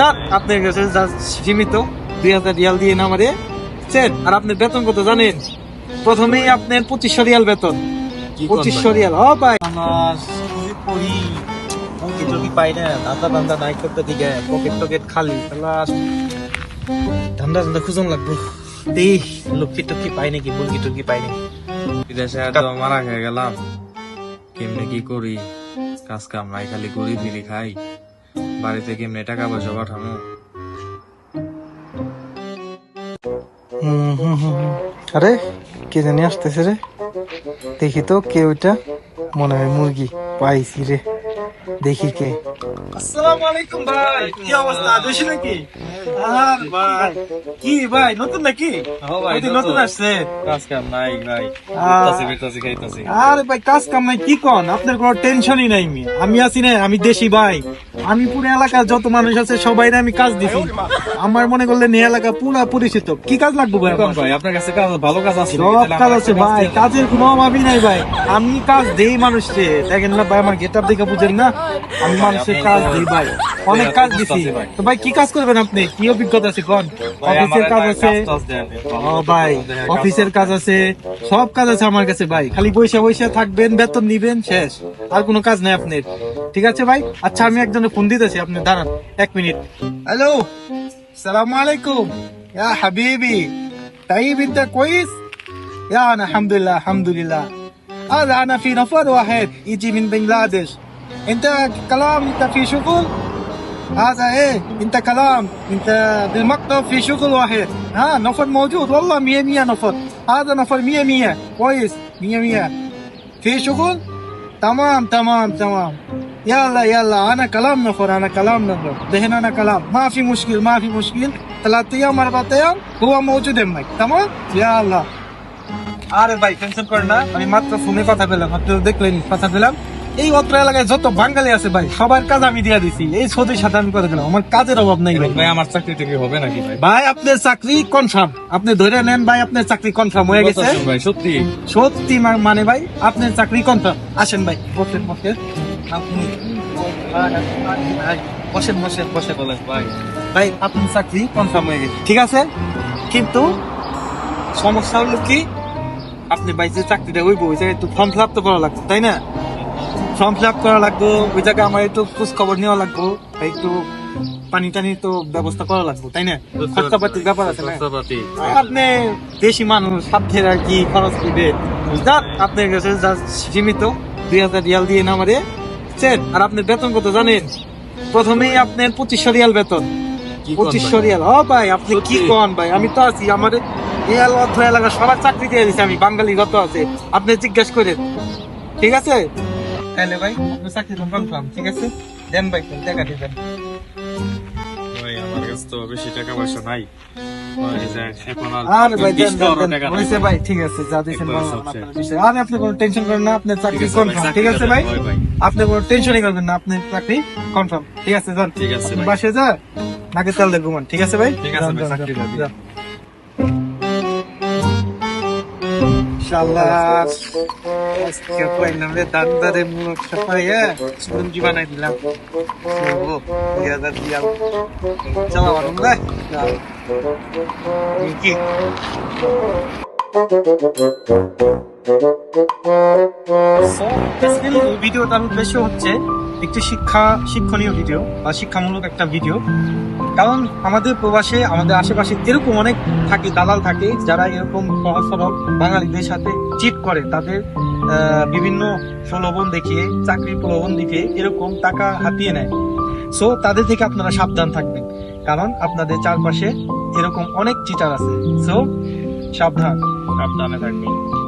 যান আপনার কাছে সীমিত দুই হাজার রিয়াল দিয়ে না আমারে আর আপনার বেতন কত জানেন? প্রথমেই আপনার পঁচিশশো রিয়াল বেতন। পঁচিশশো রিয়াল ও ভাই। আমার পড়ি মুরগি পাই না ধান্দা ধান্দা নাই করতে দিকে পকেট টকেট খালি। ধান্দা ধান্দা খুঁজন লাগবো। দেখ লক্ষ্মী পাই নাকি মুরগি টুরগি পাই নাকি? বিদেশে তো মারা খেয়ে গেলাম। কেমনে কি করি? কাজ কাম নাই খালি ফিরি খাই। বাড়িতে কেমনে টাকা পয়সা পাঠানো আরে কে জানি আসতেছে রে। দেখি তো কে ওইটা। মনে হয় মুরগি। পাইছি রে। দেখি কে। আসসালামু আলাইকুম ভাই। কি অবস্থা? দেশে নাকি? আর ভাই। কি ভাই নতুন নাকি? ভাই, দিন নতুন। আসছে কাজ কাম নাই ভাই ফিরতাছি খাইতাছি। আরে ভাই কাজ কাম নাই কি কন? আপনার কোনো টেনশনই নাই আমি আছি না আমি দেশি ভাই। আমি পুরো এলাকার যত মানুষ আছে সবাই আমি কাজ দিছি। আমার মনে করলেন এই এলাকা পুরা পরিচিত। কি কাজ লাগবে ভাই ভাই আপনার কাছে কাজ ভালো কাজ আছে সব কাজ আছে ভাই কাজের কোনো অভাবই নাই ভাই। আমি কাজ দেই মানুষকে। দেখেন না ভাই আমার গেটআপ দেখে বুঝেন না আমি মানুষের কাজ দিই ভাই। অনেক কাজ দিছি। তো ভাই কি কাজ করবেন আপনি? কি অভিজ্ঞতা আছে কোন? অফিসের কাজ আছে। ও ভাই অফিসের কাজ আছে। সব কাজ আছে আমার কাছে ভাই। খালি বসে বসে থাকবেন বেতন নিবেন শেষ। আর কোনো কাজ নাই আপনার। ঠিক আছে ভাই? আচ্ছা আমি একজনের ফোন দিতেছি আপনি দাঁড়ান এক মিনিট হ্যালো সালাম আলাইকুম ইয়া হাবিবি طيب انت كويس؟ يا انا الحمد لله الحمد لله هذا انا في نفر واحد يجي من بنغلاديش انت كلام انت في شغل هذا ايه انت كلام انت بالمكتب في شغل واحد ها نفر موجود والله مية مية نفر هذا نفر مية مية كويس مية مية في شغل تمام تمام تمام يلا يلا انا كلام نفر انا كلام نفر دهن انا كلام ما في مشكل ما في مشكل ثلاث ايام اربع ايام هو موجود معك تمام يلا আরে ভাই টেনশন করেন না আমি মাত্র ফোনে কথা পেলাম আপনি দেখলেন কথা পেলাম এই অত্র এলাকায় যত বাঙালি আছে ভাই সবার কাজ আমি দিয়ে দিছি এই সৌদির সাথে আমি করে দিলাম আমার কাজের অভাব নাই ভাই ভাই আমার চাকরি টাকরি হবে নাকি ভাই ভাই আপনার চাকরি কনফার্ম আপনি ধরে নেন ভাই আপনার চাকরি কনফার্ম হয়ে গেছে বলতাছেন ভাই সত্যি সত্যি মা- মানে ভাই আপনার চাকরি কনফার্ম আসেন ভাই বসেন বসেন আপনি বসেন বসেন বসেন বলেন ভাই। ভাই আপনার চাকরি কনফার্ম হয়ে গেছে? ঠিক আছে? কিন্তু সমস্যা হলো কি আপনি ভাই যে চাকরিটা হইব ওই জায়গায় একটু ফর্ম ফিল আপ তো করা লাগবে তাই না? ফর্ম ফিল আপ করা লাগবে ওই জায়গায় আমার একটু খোঁজ খবর নেওয়া লাগবে ভাই একটু পানি টানি তো ব্যবস্থা করা লাগবে তাই না? খরচাপাতির ব্যাপার আছে না? আপনি দেশি মানুষ সাধ্যের আর কি খরচ দিবে। আপনার কাছে যা সীমিত দুই হাজার রিয়াল দিয়ে না আমারে বুঝছেন? আর আপনার বেতন কত জানেন? প্রথমেই আপনার পঁচিশশো রিয়াল বেতন। পঁচিশশো রিয়াল। হ ভাই আপনি কি কন ভাই? আমি তো আছি আমার রিয়াল অর্থ এলাকা সবার চাকরি দিয়ে দিছি আমি বাঙালি যত আছে। আপনি জিজ্ঞেস করেন। ঠিক আছে? তাহলে ভাই আপনার চাকরি কনফার্ম ঠিক আছে? দেন ভাই দেখা দিবেন তো বেশি টাকা পয়সা নাই ওই যে এখন আর আর ভাই দেন বিশ দেন, টাকারও দেন। টাকা নাই। হয়েছে ভাই ঠিক আছে যা দিয়েছেন একবার ভালো, সবচেয়ে। আপনার বিষয়। আর আপনি কোনো টেনশন করেন না আপনার চাকরি ঠিক আছে ভাই, কনফার্ম ঠিক আছে ভাই আপনি কোনো টেনশনই করবেন না আপনার চাকরি কনফার্ম ঠিক আছে যান ঠিক আছে বাসে যা নাকে তেল দিয়ে ঘুমান ঠিক আছে ভাই ঠিক আছে ইনশাআল্লাহ আজকে পাইলাম রে দান্দারে মুখ সাফাইয়া সুগন্ধি বানাই দিলাম ও দিয়া দা দিয়া চালা বারুম রে কি বেসিক্যালি এই ভিডিওটার উদ্দেশ্য হচ্ছে একটি শিক্ষা, শিক্ষণীয় ভিডিও বা শিক্ষামূলক একটা ভিডিও কারণ আমাদের প্রবাসে, আমাদের আশেপাশে এরকম অনেক থাকে, দালাল থাকে, যারা এরকম সহজ বাঙালিদের সাথে চিট করে। তাদের বিভিন্ন প্রলোভন দেখিয়ে, চাকরির প্রলোভন দেখিয়ে এরকম টাকা হাতিয়ে নেয়। সো তাদের থেকে আপনারা সাবধান থাকবেন। কারণ আপনাদের চারপাশে এরকম অনেক চিটার আছে। সো সাবধান। সাবধানে থাকবেন।